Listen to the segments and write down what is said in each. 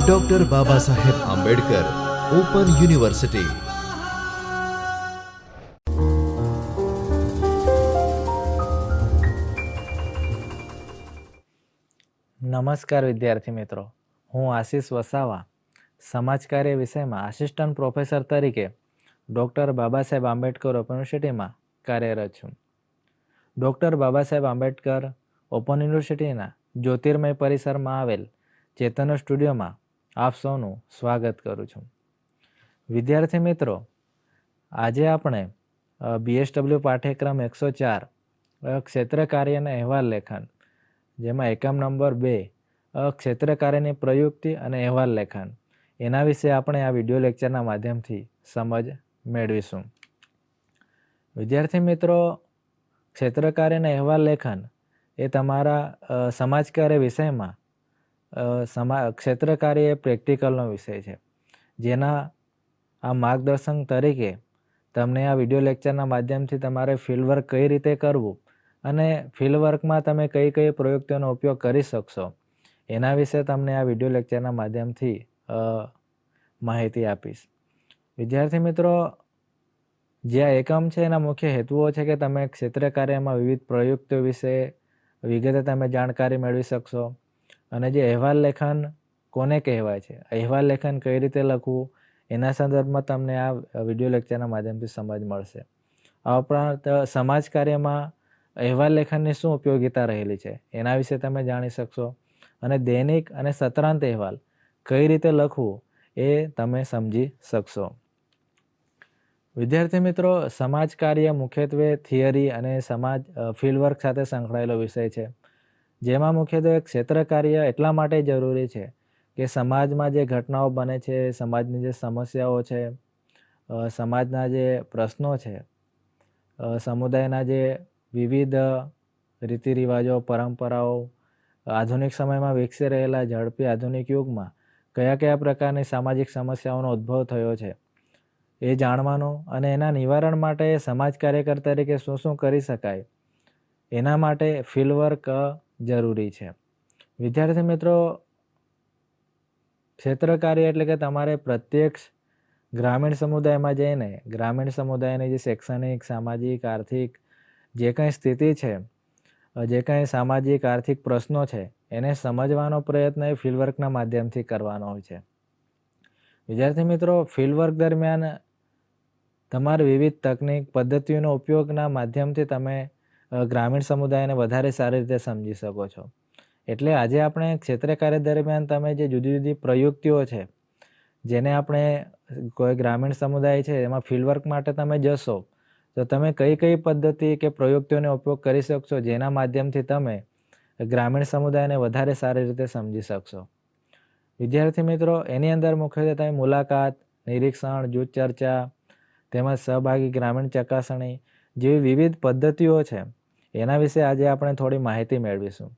Doctor બાબા Saheb Ambedkar open university નમસ્કાર વિદ્યાર્થી મિત્રો. હું આશિષ વસાવા સમાજકાર્ય વિષયમાં આસિસ્ટન્ટ પ્રોફેસર તરીકે ડૉક્ટર બાબા સાહેબ આંબેડકર ઓપન યુનિવર્સિટીમાં કાર્યરત છું. ડૉક્ટર બાબા સાહેબ આંબેડકર ઓપન યુનિવર્સિટીના જ્યોતિર્મય પરિસરમાં આવેલ ચેતન સ્ટુડિયોમાં આપ સૌનું સ્વાગત કરું છું. વિદ્યાર્થી મિત્રો, આજે આપણે બીએસડબલ્યુ પાઠ્યક્રમ એકસો ચાર ક્ષેત્ર કાર્યના અહેવાલ લેખન, જેમાં એકમ નંબર બે ક્ષેત્ર કાર્યની પ્રયુક્તિ અને અહેવાલ લેખન, એના વિશે આપણે આ વીડિયો લેક્ચરના માધ્યમથી સમજ મેળવીશું. વિદ્યાર્થી મિત્રો, ક્ષેત્ર કાર્યના અહેવાલ લેખન એ તમારા સમાજકાર્ય સમાજ કાર્ય વિષયમાં સમા ક્ષેત્ર કાર્ય એ પ્રેક્ટિકલનો વિષય છે. જેના, આ માર્ગદર્શન તરીકે તમને આ વીડિયો લેક્ચરના માધ્યમથી તમારે ફિલ્ડ વર્ક કઈ રીતે કરવું અને ફિલ્ડ વર્કમાં તમે કઈ કઈ પ્રયુક્તિઓનો ઉપયોગ કરી શકશો, એના વિશે તમને આ વીડિયો લેક્ચરના માધ્યમથી માહિતી આપીશ. વિદ્યાર્થી મિત્રો, જે આ એકમ છે એના મુખ્ય હેતુઓ છે કે તમે ક્ષેત્ર કાર્યમાં વિવિધ પ્રયુક્તિઓ વિશે વિગતે તમે જાણકારી મેળવી શકશો. અને જે અહેવાલ લેખન કોને કહેવાય છે? અહેવાલ લેખન કઈ રીતે લખવું? એના સંદર્ભમાં તમને આ વીડિયો લેક્ચરના માધ્યમથી સમજ મળશે. આ ઉપરાંત, સમાજ કાર્યમાં અહેવાલ લેખનની શું ઉપયોગિતા રહેલી છે? એના વિશે તમે જાણી શકશો. અને દૈનિક અને સત્રાંત અહેવાલ કઈ રીતે લખવું એ તમે સમજી શકશો. વિદ્યાર્થી મિત્રો, સમાજ કાર્ય મુખ્યત્વે થિયરી અને સમાજ ફિલ્ડ વર્ક સાથે સંકળાયેલો વિષય છે. જેમાં મુખ્યત્વે ક્ષેત્ર કાર્ય એટલા માટે જરૂરી છે કે સમાજમાં જે ઘટનાઓ બને છે, સમાજની જે સમસ્યાઓ છે સમાજના જે પ્રશ્નો છે સમુદાયના જે વિવિધ રીતિ રિવાજો પરંપરાઓ, આધુનિક સમયમાં વિકસી રહેલા ઝડપી આધુનિક યુગમાં કયા કયા પ્રકારની સામાજિક સમસ્યાઓનો ઉદ્ભવ થયો છે. એ જાણવાનું અને એના નિવારણ માટે સમાજ કાર્યકર તરીકે શું શું કરી શકાય? એના માટે ફિલ્ડ વર્ક જરૂરી છે. વિદ્યાર્થી મિત્રો, ક્ષેત્ર કાર્ય એટલે કે તમારે પ્રત્યક્ષ ગ્રામીણ સમુદાયમાં જઈને, ગ્રામીણ સમુદાયની જે શૈક્ષણિક, સામાજિક, આર્થિક જે કંઈ સ્થિતિ છે, જે કંઈ સામાજિક, આર્થિક પ્રશ્નો છે, એને સમજવાનો પ્રયત્ન એ ફિલ્ડવર્કના માધ્યમથી કરવાનો હોય છે. વિદ્યાર્થી મિત્રો ફિલ્ડ વર્ક દરમિયાન તમારે વિવિધ તકનિક, પદ્ધતિઓનો ઉપયોગના માધ્યમથી તમે ગ્રામીણ સમુદાયને વધારે સારી રીતે સમજી શકો છો. એટલે આજે આપણે ક્ષેત્ર કાર્ય દરમિયાન તમે જે જુદી જુદી પ્રયુક્તિઓ છે, જેને આપણે, કોઈ ગ્રામીણ સમુદાય છે, એમાં ફિલ્ડ વર્ક માટે તમે જશો, તો તમે કઈ કઈ પદ્ધતિ કે પ્રયુક્તિઓનો ઉપયોગ કરી શકશો, જેના માધ્યમથી તમે ગ્રામીણ સમુદાયને વધારે સારી રીતે સમજી શકશો. વિદ્યાર્થી મિત્રો, એની અંદર મુખ્યત્વે તમે મુલાકાત, નિરીક્ષણ, જૂથ ચર્ચા તેમજ સહભાગી ગ્રામીણ ચકાસણી જેવી વિવિધ પદ્ધતિઓ છે. એના વિશે આજે આપણે થોડી માહિતી મેળવીશું.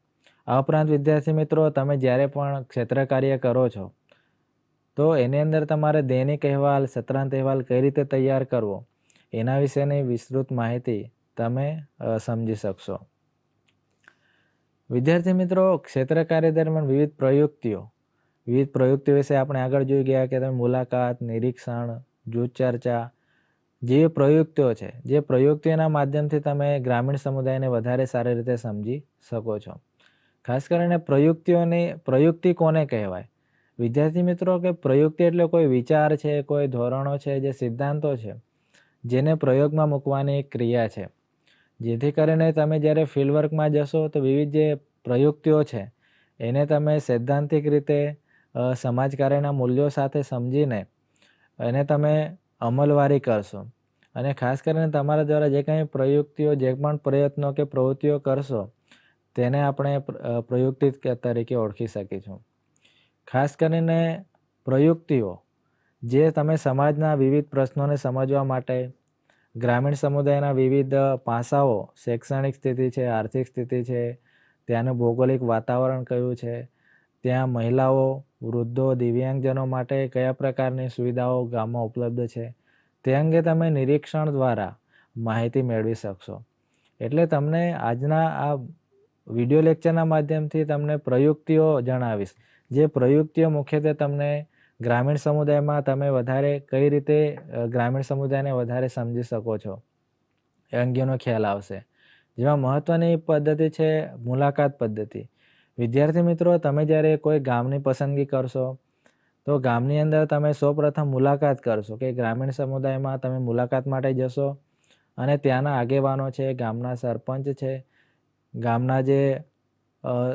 આ ઉપરાંત વિદ્યાર્થી મિત્રો, તમે જ્યારે પણ ક્ષેત્ર કાર્ય કરો છો, તો એની અંદર તમારે દૈનિક અહેવાલ, સત્રાંત અહેવાલ કઈ રીતે તૈયાર કરવો, એના વિશેની વિસ્તૃત માહિતી તમે સમજી શકશો. વિદ્યાર્થી મિત્રો, ક્ષેત્ર કાર્ય દરમિયાન વિવિધ પ્રયુક્તિઓ. વિવિધ પ્રયુક્તિઓ વિશે આપણે આગળ જોઈ ગયા કે તમે મુલાકાત, નિરીક્ષણ, જૂથ ચર્ચા જે પ્રયુક્તિઓ છે, જે પ્રયુક્તિઓના માધ્યમથી તમે ગ્રામીણ સમુદાયને વધારે સારી રીતે સમજી શકો છો. ખાસ કરીને પ્રયુક્તિઓની, પ્રયુક્તિ કોને કહેવાય? વિદ્યાર્થી મિત્રો, કે પ્રયુક્તિ એટલે કોઈ વિચાર છે, કોઈ ધોરણો છે, જે સિદ્ધાંતો છે, જેને પ્રયોગમાં મૂકવાની એક ક્રિયા છે. જેથી કરીને તમે જ્યારે ફિલ્ડ વર્કમાં જશો, તો વિવિધ જે પ્રયુક્તિઓ છે, એને તમે સૈદ્ધાંતિક રીતે સમાજકાર્યના મૂલ્યો સાથે સમજીને, એને તમે અમલવારી કરશો. અને ખાસ કરીને તમારા દ્વારા જે કંઈ પ્રયુક્તિઓ, જે પણ પ્રયત્નો કે પ્રવૃત્તિઓ કરશો, તેને આપણે પ્રયુક્તિ તરીકે ઓળખી શકીશું. ખાસ કરીને પ્રયુક્તિઓ, જે તમે સમાજના વિવિધ પ્રશ્નોને સમજવા માટે, ગ્રામીણ સમુદાયના વિવિધ પાસાઓ, શૈક્ષણિક સ્થિતિ છે, આર્થિક સ્થિતિ છે, ત્યાંનું ભૌગોલિક વાતાવરણ કયું છે, ત્યાં મહિલાઓ, વૃદ્ધો, દિવ્યાંગજનો માટે કયા પ્રકારની સુવિધાઓ ગામમાં ઉપલબ્ધ છે તે અંગે તમે નિરીક્ષણ દ્વારા માહિતી મેળવી શકશો. એટલે તમને આજના આ વીડિયો લેક્ચરના માધ્યમથી તમને પ્રયુક્તિઓ જણાવીશ. જે પ્રયુક્તિઓ મુખ્યત્વે તમને ગ્રામીણ સમુદાયમાં તમે વધારે કઈ રીતે ગ્રામીણ સમુદાયને વધારે સમજી શકો છો એ અંગેનો ખ્યાલ આવશે. જેમાં મહત્ત્વની પદ્ધતિ છે મુલાકાત પદ્ધતિ. વિદ્યાર્થી મિત્રો, તમે જ્યારે કોઈ ગામની પસંદગી કરશો તો ગામની અંદર તમે સૌપ્રથમ મુલાકાત કરશો કે ગ્રામીણ સમુદાયમાં તમે મુલાકાત માટે જશો અને ત્યાંના આગેવાનો છે, ગામના સરપંચ છે, ગામના જે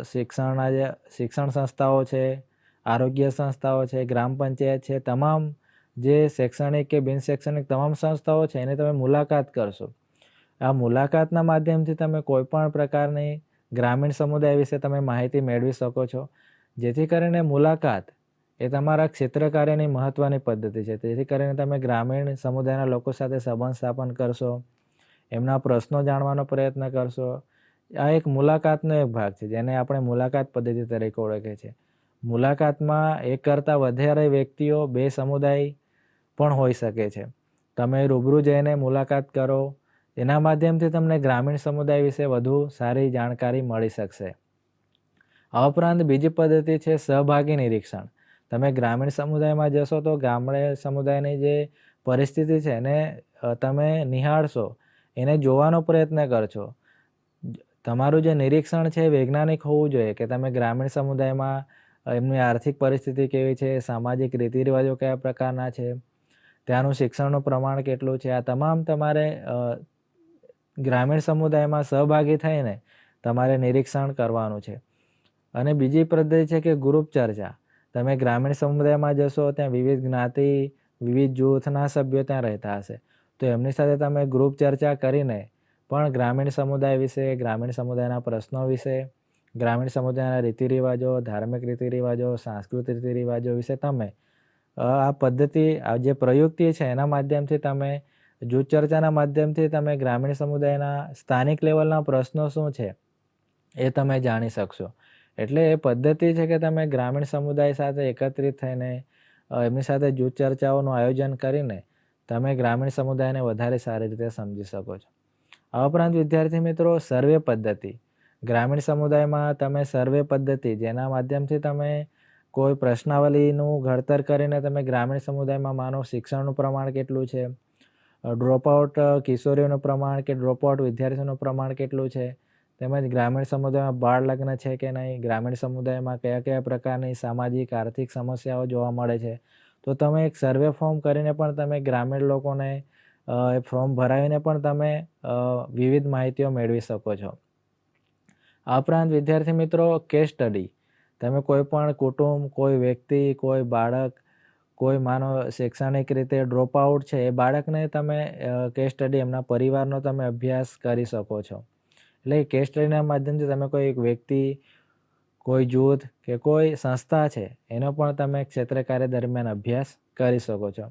શિક્ષણના જે, શિક્ષણ સંસ્થાઓ છે, આરોગ્ય સંસ્થાઓ છે, ગ્રામ પંચાયત છે, તમામ જે શૈક્ષણિક કે બિન શૈક્ષણિક તમામ સંસ્થાઓ છે એની તમે મુલાકાત કરશો. આ મુલાકાતના માધ્યમથી તમે કોઈ પણ પ્રકારની ગ્રામીણ સમુદાય વિશે તમે માહિતી મેળવી શકો છો. જેથી કરીને મુલાકાત એ તમારા ક્ષેત્ર કાર્યની મહત્ત્વની પદ્ધતિ છે. તેથી કરીને તમે ગ્રામીણ સમુદાયના લોકો સાથે સંબંધ સ્થાપન કરશો, એમના પ્રશ્નો જાણવાનો પ્રયત્ન કરશો. આ એક મુલાકાતનો એક ભાગ છે, જેને આપણે મુલાકાત પદ્ધતિ તરીકે ઓળખે છે મુલાકાતમાં એક કરતાં વધારે વ્યક્તિઓ બે સમુદાય પણ હોઈ શકે છે. તમે રૂબરૂ જઈને મુલાકાત કરો, એના માધ્યમથી તમને ગ્રામીણ સમુદાય વિશે વધુ સારી જાણકારી મળી શકશે. આ ઉપરાંત બીજી પદ્ધતિ છે સહભાગી નિરીક્ષણ. તમે ગ્રામીણ સમુદાયમાં જશો તો ગામડે સમુદાયની જે પરિસ્થિતિ છે એને તમે નિહાળશો, એને જોવાનો પ્રયત્ન કરશો. તમારું જે નિરીક્ષણ છે વૈજ્ઞાનિક હોવું જોઈએ કે તમે ગ્રામીણ સમુદાયમાં એમની આર્થિક પરિસ્થિતિ કેવી છે, સામાજિક રીતિ રિવાજો કયા પ્રકારના છે, ત્યાંનું શિક્ષણનું પ્રમાણ કેટલું છે, આ તમામ તમારે ગ્રામીણ સમુદાયમાં સહભાગી થઈને તમારે નિરીક્ષણ કરવાનું છે. અને બીજી પદ્ધતિ છે કે ગ્રુપ ચર્ચા. તમે ગ્રામીણ સમુદાયમાં જશો, ત્યાં વિવિધ જ્ઞાતિ, વિવિધ જૂથના સભ્યો ત્યાં રહેતા હશે. તો એમની સાથે તમે ગ્રુપ ચર્ચા કરીને પણ ગ્રામીણ સમુદાય વિશે, ગ્રામીણ સમુદાયના પ્રશ્નો વિશે, ગ્રામીણ સમુદાયના રીતિ રિવાજો ધાર્મિક રીતિ રિવાજો સાંસ્કૃતિક રીતિ રિવાજો વિશે તમે આ પદ્ધતિ, આ જે પ્રયુક્તિ છે એના માધ્યમથી તમે, જૂથ ચર્ચાના માધ્યમથી તમે ગ્રામીણ સમુદાયના સ્થાનિક લેવલના પ્રશ્નો શું છે એ તમે જાણી શકશો. એટલે એ પદ્ધતિ છે કે તમે ગ્રામીણ સમુદાય સાથે એકત્રિત થઈને એમની સાથે જૂથ ચર્ચાઓનું આયોજન કરીને તમે ગ્રામીણ સમુદાયને વધારે સારી રીતે સમજી શકો છો. આ ઉપરાંત વિદ્યાર્થી મિત્રો, સર્વે પદ્ધતિ. ગ્રામીણ સમુદાયમાં તમે સર્વે પદ્ધતિ, જેના માધ્યમથી તમે કોઈ પ્રશ્નાવલીનું ઘડતર કરીને તમે ગ્રામીણ સમુદાયમાં માનો શિક્ષણનું પ્રમાણ કેટલું છે? ડ્રોપઆઉટ કિશોરીઓનું પ્રમાણ કે ડ્રોપઆઉટ વિદ્યાર્થીઓનું પ્રમાણ કેટલું છે? તેમજ ગ્રામીણ સમુદાયમાં બાળ લગ્ન છે કે નહીં, ગ્રામીણ સમુદાયમાં કયા કયા પ્રકારની સામાજિક, આર્થિક સમસ્યાઓ જોવા મળે છે? તો તમે એક સર્વે ફોર્મ કરીને પણ તમે ગ્રામીણ લોકોને એ ફોર્મ ભરાવીને પણ તમે વિવિધ માહિતીઓ મેળવી શકો છો. આ ઉપરાંત વિદ્યાર્થી મિત્રો કેસ સ્ટડી તમે કોઈ પણ કુટુંબ, કોઈ વ્યક્તિ, કોઈ બાળક, કોઈ માનો શૈક્ષણિક રીતે ડ્રોપ આઉટ છે, એ બાળકને તમે કેસ સ્ટડી એમના પરિવારનો તમે અભ્યાસ કરી શકો છો. એટલે કેસ સ્ટડીના માધ્યમથી તમે કોઈ એક વ્યક્તિ, કોઈ જૂથ કે કોઈ સંસ્થા છે, એનો પણ તમે ક્ષેત્ર કાર્ય દરમિયાન અભ્યાસ કરી શકો છો.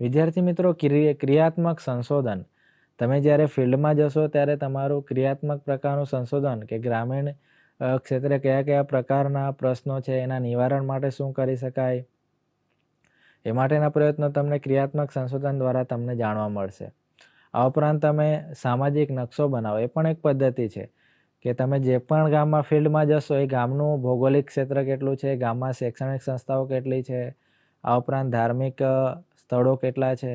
વિદ્યાર્થી મિત્રો ક્રિય ક્રિયાત્મક સંશોધન. તમે જ્યારે ફિલ્ડમાં જશો, ત્યારે તમારું ક્રિયાત્મક પ્રકારનું સંશોધન કે ગ્રામીણ ક્ષેત્રે કયા કયા પ્રકારના પ્રશ્નો છે, એના નિવારણ માટે શું કરી શકાય, એ માટેના પ્રયત્નો તમને ક્રિયાત્મક સંશોધન દ્વારા તમને જાણવા મળશે. આ ઉપરાંત તમે સામાજિક નકશો બનાવો, એ પણ એક પદ્ધતિ છે કે તમે જે પણ ગામમાં ફિલ્ડમાં જશો, એ ગામનું ભૌગોલિક ક્ષેત્ર કેટલું છે, ગામમાં શૈક્ષણિક સંસ્થાઓ કેટલી છે, આ ઉપરાંત ધાર્મિક સ્થળો કેટલા છે,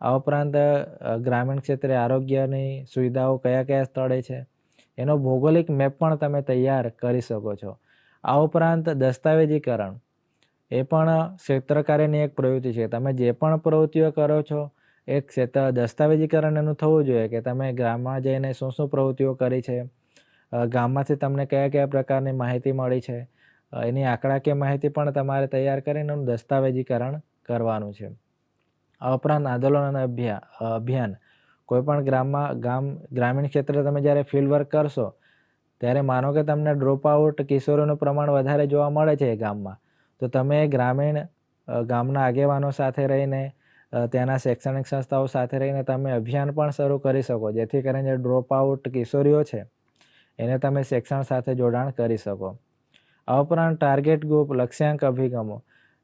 આ ઉપરાંત ગ્રામીણ ક્ષેત્રે આરોગ્યની સુવિધાઓ કયા કયા સ્થળે છે, એનો ભૌગોલિક મેપ પણ તમે તૈયાર કરી શકો છો. આ ઉપરાંત દસ્તાવેજીકરણ, એ પણ ક્ષેત્રકારીની એક પ્રવૃત્તિ છે. તમે જે પણ પ્રવૃત્તિઓ કરો છો એ ક્ષેત્ર દસ્તાવેજીકરણ એનું થવું જોઈએ કે તમે ગામમાં જઈને શું શું પ્રવૃત્તિઓ કરી છે? ગામમાંથી તમને કયા કયા પ્રકારની માહિતી મળી છે? એની આંકડાકીય માહિતી પણ તમારે તૈયાર કરીને એનું દસ્તાવેજીકરણ કરવાનું છે. આ ઉપરાંત આંદોલન અને અભિયા અભિયાન. કોઈપણ ગ્રામમાં, ગામ, ગ્રામીણ ક્ષેત્રે તમે જ્યારે ફિલ્ડ વર્ક કરશો, ત્યારે માનો કે તમને ડ્રોપ આઉટ કિશોરોનું પ્રમાણ વધારે જોવા મળે છે ગામમાં. તો તમે ગ્રામીણ ગામના આગેવાનો સાથે રહીને ત્યાંના શૈક્ષણિક સંસ્થાઓ સાથે રહીને તમે અભિયાન પણ શરૂ કરી શકો, જેથી કરીને જે ડ્રોપ આઉટ કિશોરીઓ છે, એને તમે શિક્ષણ સાથે જોડાણ કરી શકો. આ ઉપરાંત ટાર્ગેટ ગ્રુપ લક્ષ્યાંક અભિગમો.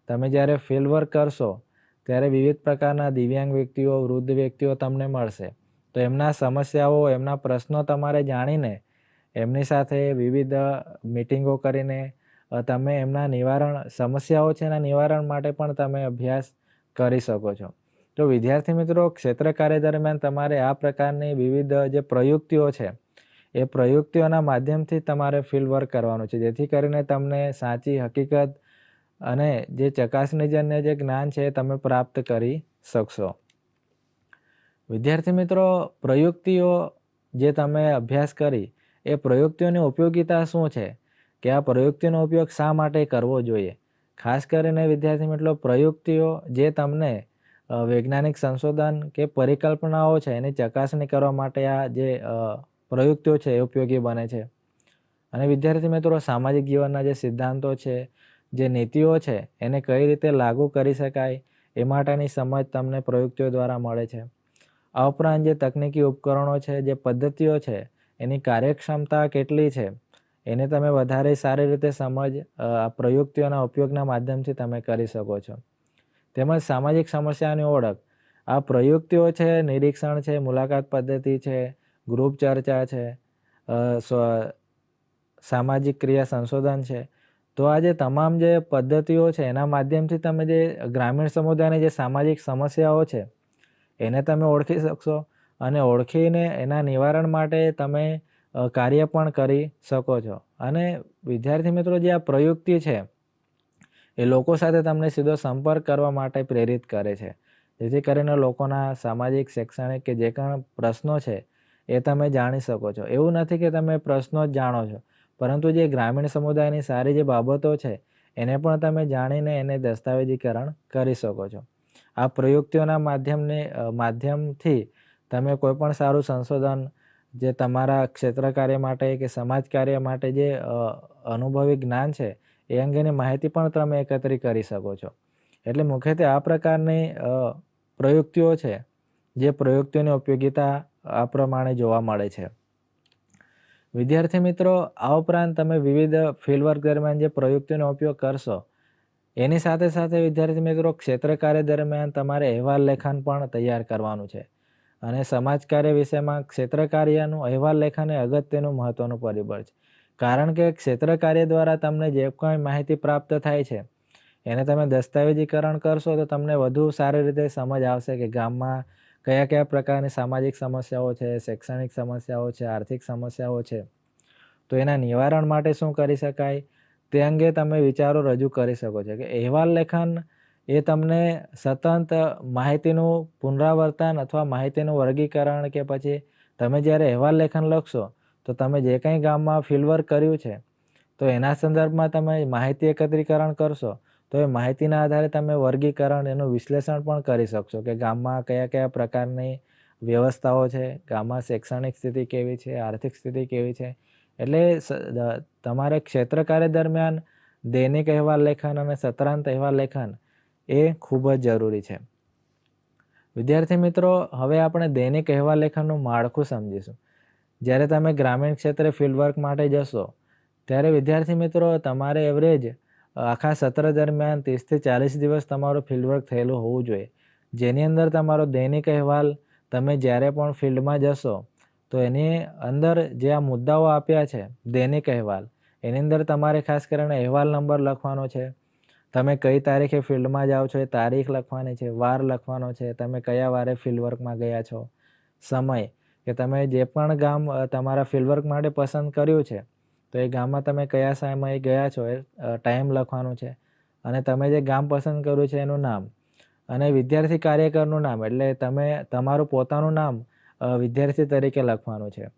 તમે જ્યારે ફિલ્ડ વર્ક કરશો, ત્યારે વિવિધ પ્રકારના દિવ્યાંગ વ્યક્તિઓ, વૃદ્ધ વ્યક્તિઓ તમને મળશે. તો એમના સમસ્યાઓ, એમના પ્રશ્નો તમારે જાણીને એમની સાથે વિવિધ મિટિંગો કરીને તમે એમના નિવારણ, સમસ્યાઓ છે એના નિવારણ માટે પણ તમે અભ્યાસ કરી શકો છો. તો વિદ્યાર્થી મિત્રો, ક્ષેત્ર કાર્ય દરમિયાન તમારે આ પ્રકારની વિવિધ જે પ્રયુક્તિઓ છે, એ પ્રયુક્તિઓના માધ્યમથી તમારે ફિલ્ડ વર્ક કરવાનું છે. જેથી કરીને તમને સાચી હકીકત અને જે ચકાસણીજન્ય જે જ્ઞાન છે એ તમે પ્રાપ્ત કરી શકશો. વિદ્યાર્થી મિત્રો, પ્રયુક્તિઓ જે તમે અભ્યાસ કરી, એ પ્રયુક્તિઓની ઉપયોગિતા શું છે? કે આ પ્રયુક્તિનો ઉપયોગ શા માટે કરવો જોઈએ? ખાસ કરીને વિદ્યાર્થી મિત્રો, પ્રયુક્તિઓ જે તમને વૈજ્ઞાનિક સંશોધન કે પરિકલ્પનાઓ છે એની ચકાસણી કરવા માટે આ જે પ્રયુક્તિઓ છે એ ઉપયોગી બને છે. અને વિદ્યાર્થી મિત્રો, સામાજિક જીવનના જે સિદ્ધાંતો છે, જે નીતિઓ છે, એને કઈ રીતે લાગુ કરી શકાય એ માટેની સમજ તમને પ્રયુક્તિઓ દ્વારા મળે છે. આ ઉપરાંત જે તકનીકી ઉપકરણો છે, જે પદ્ધતિઓ છે, એની કાર્યક્ષમતા કેટલી છે એને તમે વધારે સારી રીતે સમજ પ્રયુક્તિઓના ઉપયોગના માધ્યમથી તમે કરી શકો છો. તેમજ સામાજિક સમસ્યાની ઓળખ. આ પ્રયુક્તિઓ છે, નિરીક્ષણ છે, મુલાકાત પદ્ધતિ છે, ગ્રુપ ચર્ચા છે સામાજિક ક્રિયા સંશોધન છે. તો આ જે તમામ જે પદ્ધતિઓ છે, એના માધ્યમથી તમે જે ગ્રામીણ સમુદાયની જે સામાજિક સમસ્યાઓ છે, એને તમે ઓળખી શકશો. અને ઓળખીને એના નિવારણ માટે તમે કાર્ય પણ કરી શકો છો. અને વિદ્યાર્થી મિત્રો જે આ પ્રયુક્તિ છે, એ લોકો સાથે તમને સીધો સંપર્ક કરવા માટે પ્રેરિત કરે છે. જેથી કરીને લોકોના સામાજિક, શૈક્ષણિક કે જે પણ પ્રશ્નો છે, એ તમે જાણી શકો છો. એવું નથી કે તમે પ્રશ્નો જ જાણો છો. પરંતુ જે ગ્રામીણ સમુદાયની સારી જે બાબતો છે, એને પણ તમે જાણીને એને દસ્તાવેજીકરણ કરી શકો છો. આ પ્રયુક્તિઓના માધ્યમને માધ્યમથી તમે કોઈપણ સારું સંશોધન જે તમારા ક્ષેત્ર કાર્ય માટે કે સમાજ કાર્ય માટે જે અનુભવી જ્ઞાન છે, એ અંગેની માહિતી પણ તમે એકત્રિત કરી શકો છો. એટલે મુખ્યત્વે આ પ્રકારની પ્રયુક્તિઓ છે, જે પ્રયુક્તિઓની ઉપયોગિતા આ પ્રમાણે જોવા મળે છે. વિદ્યાર્થી મિત્રો, આ ઉપરાંત તમે વિવિધ ફિલ્ડવર્ક દરમિયાન જે પ્રયુક્તિનો ઉપયોગ કરશો, એની સાથે સાથે વિદ્યાર્થી મિત્રો, ક્ષેત્ર કાર્ય દરમિયાન તમારે અહેવાલ લેખન પણ તૈયાર કરવાનું છે. અને સમાજ કાર્ય વિષયમાં ક્ષેત્ર કાર્યનું અહેવાલ લેખન એ અગત્યનું મહત્વનું પરિબળ છે. કારણ કે ક્ષેત્ર કાર્ય દ્વારા તમને જે કંઈ માહિતી પ્રાપ્ત થાય છે, એને તમે દસ્તાવેજીકરણ કરશો તો તમને વધુ સારી રીતે સમજ આવશે કે ગામમાં કયા કયા પ્રકારની સામાજિક સમસ્યાઓ છે, શૈક્ષણિક સમસ્યાઓ છે, આર્થિક સમસ્યાઓ છે. તો એના નિવારણ માટે શું કરી શકાય? તે અંગે તમે વિચારો રજૂ કરી શકો છો કે અહેવાલ લેખન એ તમને સતત માહિતીનું પુનરાવર્તન અથવા માહિતીનું વર્ગીકરણ કે પછી તમે જ્યારે અહેવાલ લેખન લખશો, તો તમે જે કંઈ ગામમાં ફિલ્ડવર્ક કર્યું છે, તો એના સંદર્ભમાં તમે માહિતી એકત્રીકરણ કરશો, તો એ માહિતીના આધારે તમે વર્ગીકરણ એનું વિશ્લેષણ પણ કરી શકશો કે ગામમાં કયા કયા પ્રકારની વ્યવસ્થાઓ છે, ગામમાં શૈક્ષણિક સ્થિતિ કેવી છે, આર્થિક સ્થિતિ કેવી છે. એટલે તમારે ક્ષેત્ર કાર્ય દરમિયાન દૈનિક અહેવાલ લેખન અને સત્રાંત અહેવાલ લેખન એ ખૂબ જ જરૂરી છે. વિદ્યાર્થી મિત્રો, હવે આપણે દૈનિક અહેવાલ લેખનનું માળખું સમજીશું. જ્યારે તમે ગ્રામીણ ક્ષેત્રે ફિલ્ડવર્ક માટે જશો, ત્યારે વિદ્યાર્થી મિત્રો, તમારે એવરેજ આખા સત્ર દરમિયાન ત્રીસથી ચાલીસ દિવસ તમારું ફિલ્ડવર્ક થયેલું હોવું જોઈએ. જેની અંદર તમારો દૈનિક અહેવાલ, તમે જ્યારે પણ ફિલ્ડમાં જશો, તો એની અંદર જે આ મુદ્દાઓ આપ્યા છે, દૈનિક અહેવાલ, એની અંદર તમારે ખાસ કરીને અહેવાલ નંબર લખવાનો છે તમે કઈ તારીખે ફિલ્ડમાં જાઓ છો એ તારીખ લખવાની છે, વાર લખવાનો છે, તમે કયા વારે ફિલ્ડવર્કમાં ગયા છો, સમય કે તમે જે પણ ગામ તમારા ફિલ્ડવર્ક માટે પસંદ કર્યું છે, તો એ ગામમાં તમે કયા સમયે ગયા છો એ ટાઈમ લખવાનું છે, અને તમે જે ગામ પસંદ કર્યું છે એનું નામ, અને વિદ્યાર્થી કાર્યકરનું નામ, એટલે તમે, તમારું પોતાનું નામ વિદ્યાર્થી તરીકે લખવાનું છે,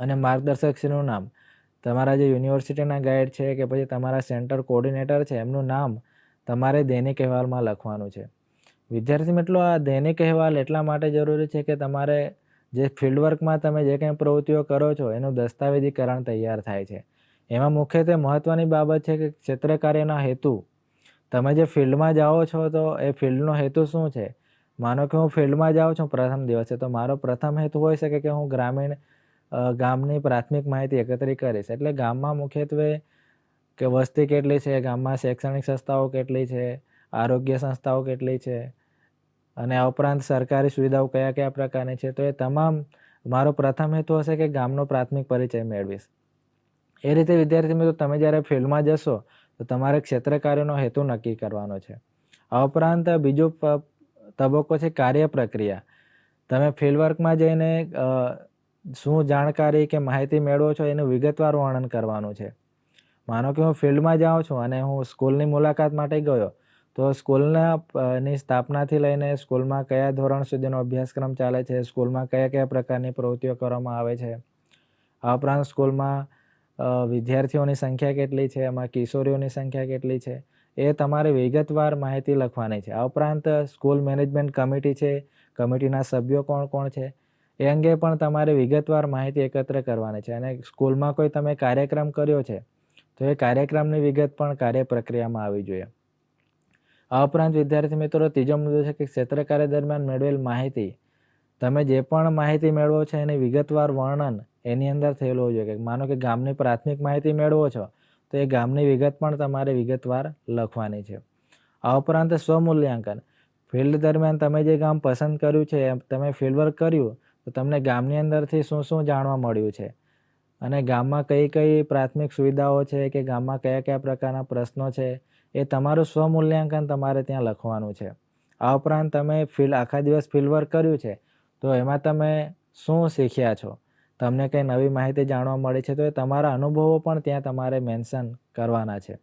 અને માર્ગદર્શકશ્રીનું નામ તમારા જે યુનિવર્સિટીના ગાઈડ છે કે પછી તમારા સેન્ટર કોર્ડિનેટર છે, એમનું નામ તમારે દૈનિક અહેવાલમાં લખવાનું છે. વિદ્યાર્થી મિત્રો, આ દૈનિક અહેવાલ એટલા માટે જરૂરી છે કે તમારે જે ફિલ્ડવર્કમાં તમે જે કંઈ પ્રવૃત્તિઓ કરો છો, એનું દસ્તાવેજીકરણ તૈયાર થાય છે. એમાં મુખ્યત્વે મહત્ત્વની બાબત છે કે ક્ષેત્ર કાર્યના હેતુ. તમે જે ફિલ્ડમાં જાઓ છો, તો એ ફિલ્ડનો હેતુ શું છે? માનો કે હું ફિલ્ડમાં જાઉં છું પ્રથમ દિવસે, તો મારો પ્રથમ હેતુ હોઈ શકે કે હું ગ્રામીણ ગામની પ્રાથમિક માહિતી એકત્રિત કરીશ એટલે ગામમાં મુખ્યત્વે કે વસ્તી કેટલી છે, ગામમાં શૈક્ષણિક સંસ્થાઓ કેટલી છે, આરોગ્ય સંસ્થાઓ કેટલી છે, અને આ ઉપરાંત સરકારી સુવિધાઓ કયા કયા પ્રકારની છે, તો એ તમામ મારો પ્રથમ હેતુ હશે કે ગામનો પ્રાથમિક પરિચય મેળવીશ. એ રીતે વિદ્યાર્થી મિત્રો, તમે જ્યારે ફિલ્ડમાં જશો, તો તમારે ક્ષેત્ર કાર્યનો હેતુ નક્કી કરવાનો છે. આ ઉપરાંત બીજો તબક્કો છે કાર્ય પ્રક્રિયા. તમે ફિલ્ડ વર્કમાં જઈને શું જાણકારી કે માહિતી મેળવો છો એનું વિગતવાર વર્ણન કરવાનું છે. માનો કે હું ફિલ્ડમાં જાઉં છું અને હું સ્કૂલની મુલાકાત માટે ગયો, તો સ્કૂલના સ્થાપનાથી લઈને સ્કૂલમાં કયા ધોરણ સુધીનો અભ્યાસક્રમ ચાલે છે, સ્કૂલમાં કયા કયા પ્રકારની પ્રવૃત્તિઓ કરવામાં આવે છે. આ ઉપરાંત સ્કૂલમાં વિદ્યાર્થીઓની સંખ્યા કેટલી છે, એમાં કિશોરીઓની સંખ્યા કેટલી છે, એ તમારે વિગતવાર માહિતી લખવાની છે. આ ઉપરાંત સ્કૂલ મેનેજમેન્ટ કમિટી છે, કમિટીના સભ્યો કોણ કોણ છે એ અંગે પણ તમારે વિગતવાર માહિતી એકત્ર કરવાની છે અને સ્કૂલમાં કોઈ તમે કાર્યક્રમ કર્યો છે, તો એ કાર્યક્રમની વિગત પણ કાર્ય પ્રક્રિયામાં આવવી જોઈએ. આ ઉપરાંત વિદ્યાર્થી મિત્રો, ત્રીજો મુદ્દો છે કે ક્ષેત્ર કાર્ય દરમિયાન મેળવેલ માહિતી, તમે જે પણ માહિતી મેળવો છો એની વિગતવાર વર્ણન એની અંદર થયેલું હોવું જોઈએ. કે માનો કે ગામની પ્રાથમિક માહિતી મેળવો છો, તો એ ગામની વિગત પણ તમારે વિગતવાર લખવાની છે. આ ઉપરાંત સ્વમૂલ્યાંકન, ફિલ્ડ દરમિયાન તમે જે ગામ પસંદ કર્યું છે તમે ફિલ્ડવર્ક કર્યું તો તમને ગામની અંદરથી શું શું જાણવા મળ્યું છે? અને ગામમાં કઈ કઈ પ્રાથમિક સુવિધાઓ છે કે ગામમાં કયા કયા પ્રકારના પ્રશ્નો છે? એ તમારું સ્વમૂલ્યાંકન તમારે ત્યાં લખવાનું છે. આ ઉપરાંત તમે ફિલ્ડ આખા દિવસ ફિલ્ડવર્ક કર્યું છે, તો એમાં તમે શું શીખ્યા છો? તમને કંઈ નવી માહિતી જાણવા મળી છે, તો એ તમારા અનુભવો પણ ત્યાં તમારે મેન્શન કરવાના છે.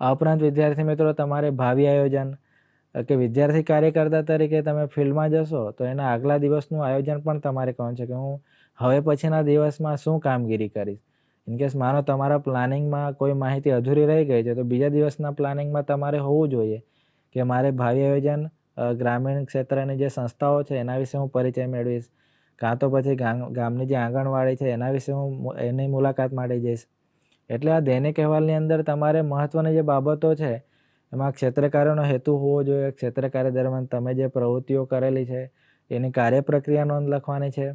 આ ઉપરાંત વિદ્યાર્થી મિત્રો, તમારે ભાવિ આયોજન કે વિદ્યાર્થી કાર્યકર્તા તરીકે તમે ફિલ્ડમાં જશો, તો એના આગલા દિવસનું આયોજન પણ તમારે કહું છે કે હું હવે પછીના દિવસમાં શું કામગીરી કરીશ. ઇનકેસ માનો તમારા પ્લાનિંગમાં કોઈ માહિતી અધૂરી રહી ગઈ છે, તો બીજા દિવસના પ્લાનિંગમાં તમારે હોવું જોઈએ કે મારે ભાવિ આયોજન ગ્રામીણ ક્ષેત્રની જે સંસ્થાઓ છે, એના વિશે હું પરિચય મેળવીશ. કાં તો પછી ગામ, ગામની જે આંગણવાડી છે, એના વિશે હું એની મુલાકાત માટે જઈશ. એટલે આ દૈનિક અહેવાલની અંદર તમારે મહત્ત્વની જે બાબતો છે એમાં ક્ષેત્રકાર્યનો હેતુ હોવો જોઈએ. ક્ષેત્રકાર્ય દરમિયાન તમે જે પ્રવૃત્તિઓ કરેલી છે, એની કાર્ય પ્રક્રિયા નોંધ લખવાની છે.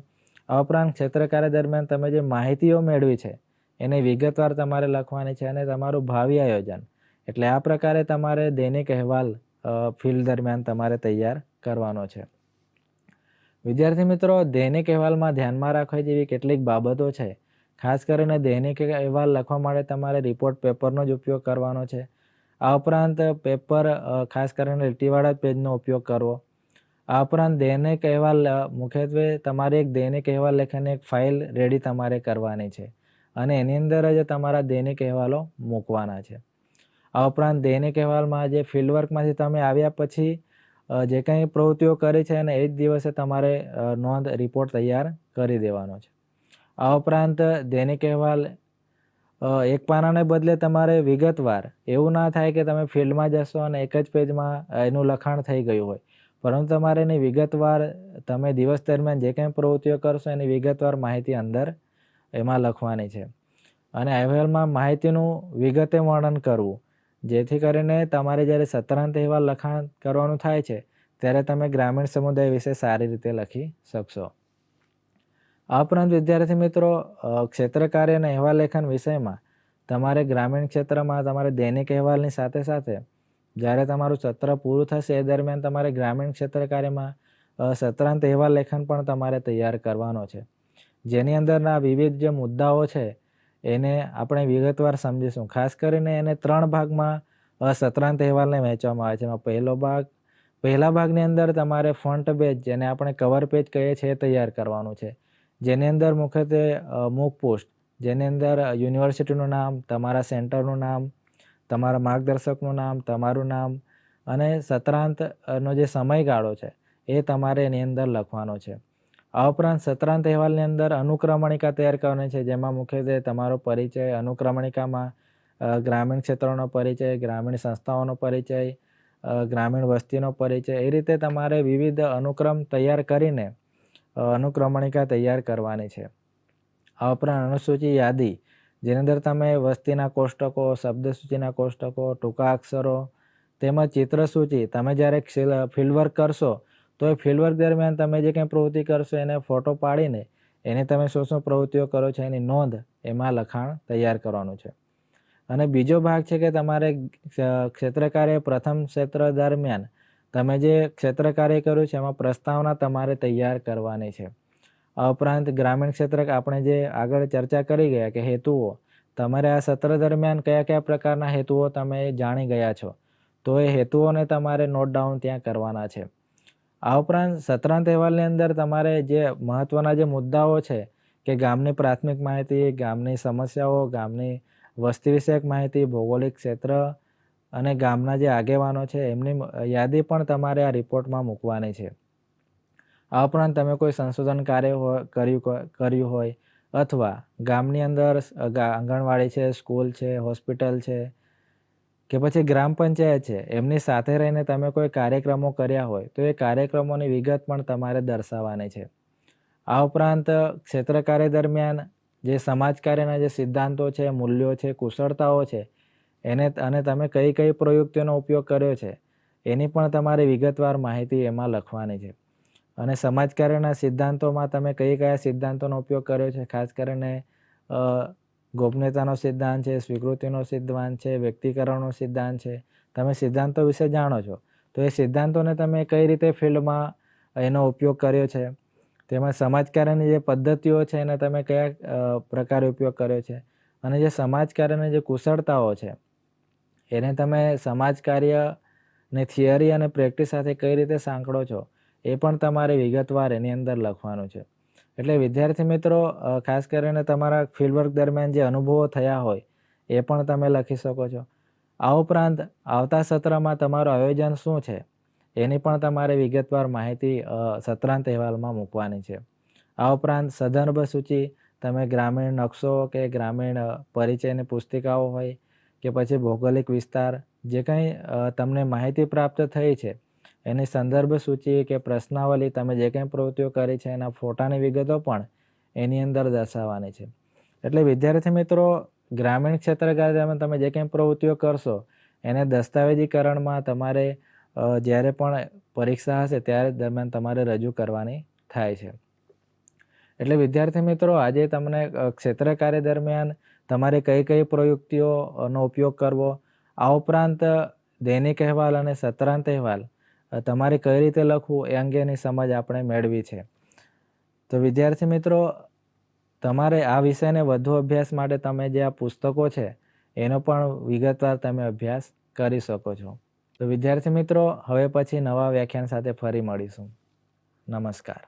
આ ઉપરાંત ક્ષેત્રકાર્ય દરમિયાન તમે જે માહિતીઓ મેળવી છે, એની વિગતવાર તમારે લખવાની છે અને તમારું ભાવિ આયોજન. એટલે આ પ્રકારે તમારે દૈનિક અહેવાલ ફિલ્ડ દરમિયાન તમારે તૈયાર કરવાનો છે. વિદ્યાર્થી મિત્રો, દૈનિક અહેવાલમાં ધ્યાનમાં રાખવા જેવી કેટલીક બાબતો છે. ખાસ કરીને દૈનિક અહેવાલ લખવા માટે તમારે રિપોર્ટ પેપરનો જ ઉપયોગ કરવાનો છે. આ ઉપરાંત પેપર ખાસ કરીને લીટીવાળા પેજનો ઉપયોગ કરવો. આ ઉપરાંત દૈનિક અહેવાલ મુખ્યત્વે તમારે એક દૈનિક અહેવાલ લખીને એક ફાઇલ રેડી તમારે કરવાની છે અને એની અંદર જ તમારા દૈનિક અહેવાલો મૂકવાના છે. આ ઉપરાંત દૈનિક અહેવાલમાં જે ફિલ્ડવર્કમાંથી તમે આવ્યા પછી જે કંઈ પ્રવૃત્તિઓ કરી છે અને એ જ દિવસે તમારે નોંધ, રિપોર્ટ તૈયાર કરી દેવાનો છે. આ ઉપરાંત દૈનિક અહેવાલ એક પાનાને બદલે તમારે વિગતવાર, એવું ના થાય કે તમે ફિલ્ડમાં જશો અને એક જ પેજમાં એનું લખાણ થઈ ગયું હોય. પરંતુ તમારે એની વિગતવાર, તમે દિવસ દરમિયાન જે કંઈ પ્રવૃત્તિઓ કરશો એની વિગતવાર માહિતી અંદર એમાં લખવાની છે. અને અહેવાલમાં માહિતીનું વિગતે વર્ણન કરવું, જેથી કરીને તમારે જ્યારે સત્રાંત અહેવાલ લખાણ કરવાનું થાય છે, ત્યારે તમે ગ્રામીણ સમુદાય વિશે સારી રીતે લખી શકશો. આ ઉપરાંત વિદ્યાર્થી મિત્રો ક્ષેત્ર કાર્ય અને અહેવાલ લેખન વિષયમાં તમારે ગ્રામીણ ક્ષેત્રમાં તમારે દૈનિક અહેવાલની સાથે સાથે જ્યારે તમારું સત્ર પૂરું થશે એ દરમિયાન તમારે ગ્રામીણ ક્ષેત્ર કાર્યમાં સત્રાંત અહેવાલ લેખન પણ તમારે તૈયાર કરવાનો છે. જેની અંદરના વિવિધ જે મુદ્દાઓ છે એને આપણે વિગતવાર સમજીશું. ખાસ કરીને એને ત્રણ ભાગમાં સત્રાંત અહેવાલને વહેંચવામાં આવે છે. એમાં પહેલો ભાગ, પહેલા ભાગની અંદર તમારે ફ્રન્ટ પેજ જેને આપણે કવર પેજ કહીએ છીએ એ તૈયાર કરવાનું છે. જેની અંદર મુખ્યત્વે અમુક પોસ્ટ જેની અંદર યુનિવર્સિટીનું નામ, તમારા સેન્ટરનું નામ, તમારા માર્ગદર્શકનું નામ, તમારું નામ અને સત્રાંતનો જે સમયગાળો છે એ તમારે એની અંદર લખવાનો છે. આ ઉપરાંત સત્રાંત અહેવાલની અંદર અનુક્રમણિકા તૈયાર કરવાની છે, જેમાં મુખ્યત્વે તમારો પરિચય, અનુક્રમણિકામાં ગ્રામીણ ક્ષેત્રોનો પરિચય, ગ્રામીણ સંસ્થાઓનો પરિચય ગ્રામીણ વસ્તીનો પરિચય, એ રીતે તમારે વિવિધ અનુક્રમ તૈયાર કરીને અનુક્રમણિકા તૈયાર કરવાની છે. આ ઉપરાંત અનુસૂચિ યાદી, જેની અંદર તમે વસ્તીના કોષ્ટકો, શબ્દસૂચિના કોષ્ટકો, ટૂંકા અક્ષરો તેમજ ચિત્રસૂચિ તમે જ્યારે ફિલ્ડવર્ક કરશો, તો એ ફિલ્ડવર્ક દરમિયાન તમે જે કંઈ પ્રવૃત્તિ કરશો એને ફોટો પાડીને એની તમે શું શું પ્રવૃત્તિઓ કરો છો એની નોંધ એમાં લખાણ તૈયાર કરવાનું છે. અને બીજો ભાગ છે કે તમારે ક્ષ- ક્ષેત્ર કાર્ય પ્રથમ ક્ષેત્ર દરમિયાન તમે જે ક્ષેત્ર કાર્ય કર્યું છે, એમાં પ્રસ્તાવના તમારે તૈયાર કરવાની છે. આ ઉપરાંત ગ્રામીણ ક્ષેત્ર આપણે જે આગળ ચર્ચા કરી ગયા કે હેતુઓ, તમારે આ સત્ર દરમિયાન કયા કયા પ્રકારના હેતુઓ તમે જાણી ગયા છો? તો એ હેતુઓને તમારે નોટ ડાઉન ત્યાં કરવાના છે. આ ઉપરાંત સત્રાંત અહેવાલની અંદર તમારે જે મહત્ત્વના જે મુદ્દાઓ છે કે ગામની પ્રાથમિક માહિતી, ગામની સમસ્યાઓ, ગામની વસ્તી વિષયક માહિતી, ભૌગોલિક ક્ષેત્ર અને ગામના જે આગેવાનો છે, એમની યાદી પણ તમારે આ રિપોર્ટમાં મૂકવાની છે. આ ઉપરાંત તમે કોઈ સંશોધન કાર્ય હોય, કર્યું કર્યું હોય, અથવા ગામની અંદર આંગણવાડી છે, સ્કૂલ છે, હોસ્પિટલ છે, કે પછી ગ્રામ પંચાયત છે, એમની સાથે રહીને તમે કોઈ કાર્યક્રમો કર્યા હોય, તો એ કાર્યક્રમોની વિગત પણ તમારે દર્શાવવાની છે. આ ઉપરાંત ક્ષેત્ર કાર્ય દરમિયાન જે સમાજ કાર્યના જે સિદ્ધાંતો છે, મૂલ્યો છે, કુશળતાઓ છે એને અને તમે કઈ કઈ પ્રયુક્તિઓનો ઉપયોગ કર્યો છે, એની પણ તમારે વિગતવાર માહિતી એમાં લખવાની છે. અને સમાજકાર્યના સિદ્ધાંતોમાં તમે કઈ કયા સિદ્ધાંતોનો ઉપયોગ કર્યો છે? ખાસ કરીને ગોપનીયતાનો સિદ્ધાંત છે, સ્વીકૃતિનો સિદ્ધાંત છે, વ્યક્તિકરણનો સિદ્ધાંત છે. તમે સિદ્ધાંતો વિશે જાણો છો. તો એ સિદ્ધાંતોને તમે કઈ રીતે ફિલ્ડમાં એનો ઉપયોગ કર્યો છે? તેમાં સમાજકાર્યની જે પદ્ધતિઓ છે એને તમે કયા પ્રકારે ઉપયોગ કર્યો છે? અને જે સમાજકાર્યની જે કુશળતાઓ છે એને તમે સમાજ કાર્યની થિયરી અને પ્રેક્ટિસ સાથે કઈ રીતે સાંકળો છો, એ પણ તમારે વિગતવાર એની અંદર લખવાનું છે. એટલે વિદ્યાર્થી મિત્રો ખાસ કરીને તમારા ફિલ્ડવર્ક દરમિયાન જે અનુભવો થયા હોય, એ પણ તમે લખી શકો છો. આ ઉપરાંત, આવતા સત્રમાં તમારું આયોજન શું છે, એની પણ તમારે વિગતવાર માહિતી સત્રાંત અહેવાલમાં મૂકવાની છે. આ ઉપરાંત સંદર્ભ સૂચિ, તમે ગ્રામીણ નકશો કે ગ્રામીણ પરિચયની પુસ્તિકાઓ હોય કે પછી ભૌગોલિક વિસ્તાર જે કંઈ તમને માહિતી પ્રાપ્ત થઈ છે, એની સંદર્ભ સૂચિ કે પ્રશ્નાવલી તમે જે કંઈ પ્રવૃત્તિઓ કરી છે, એના ફોટાની વિગતો પણ એની અંદર દર્શાવવાની છે. એટલે વિદ્યાર્થી મિત્રો, ગ્રામીણ ક્ષેત્ર કાર્યમાં તમે જે કંઈ પ્રવૃત્તિઓ કરશો, એને દસ્તાવેજીકરણમાં તમારે જ્યારે પણ પરીક્ષા હશે ત્યારે દરમિયાન તમારે રજૂ કરવાની થાય છે. એટલે વિદ્યાર્થી મિત્રો, આજે તમને ક્ષેત્ર કાર્ય દરમિયાન તમારે કઈ કઈ પ્રયુક્તિઓનો ઉપયોગ કરવો? આ ઉપરાંત દૈનિક અહેવાલ અને સત્રાંત અહેવાલ. તમારે કઈ રીતે લખવું એ અંગેની સમજ આપણે મેળવી છે. તો વિદ્યાર્થી મિત્રો, તમારે આ વિષયને વધુ અભ્યાસ માટે તમે જે આ પુસ્તકો છે, એનો પણ વિગતવાર તમે અભ્યાસ કરી શકો છો. તો વિદ્યાર્થી મિત્રો, હવે પછી નવા વ્યાખ્યાન સાથે ફરી મળીશું. નમસ્કાર.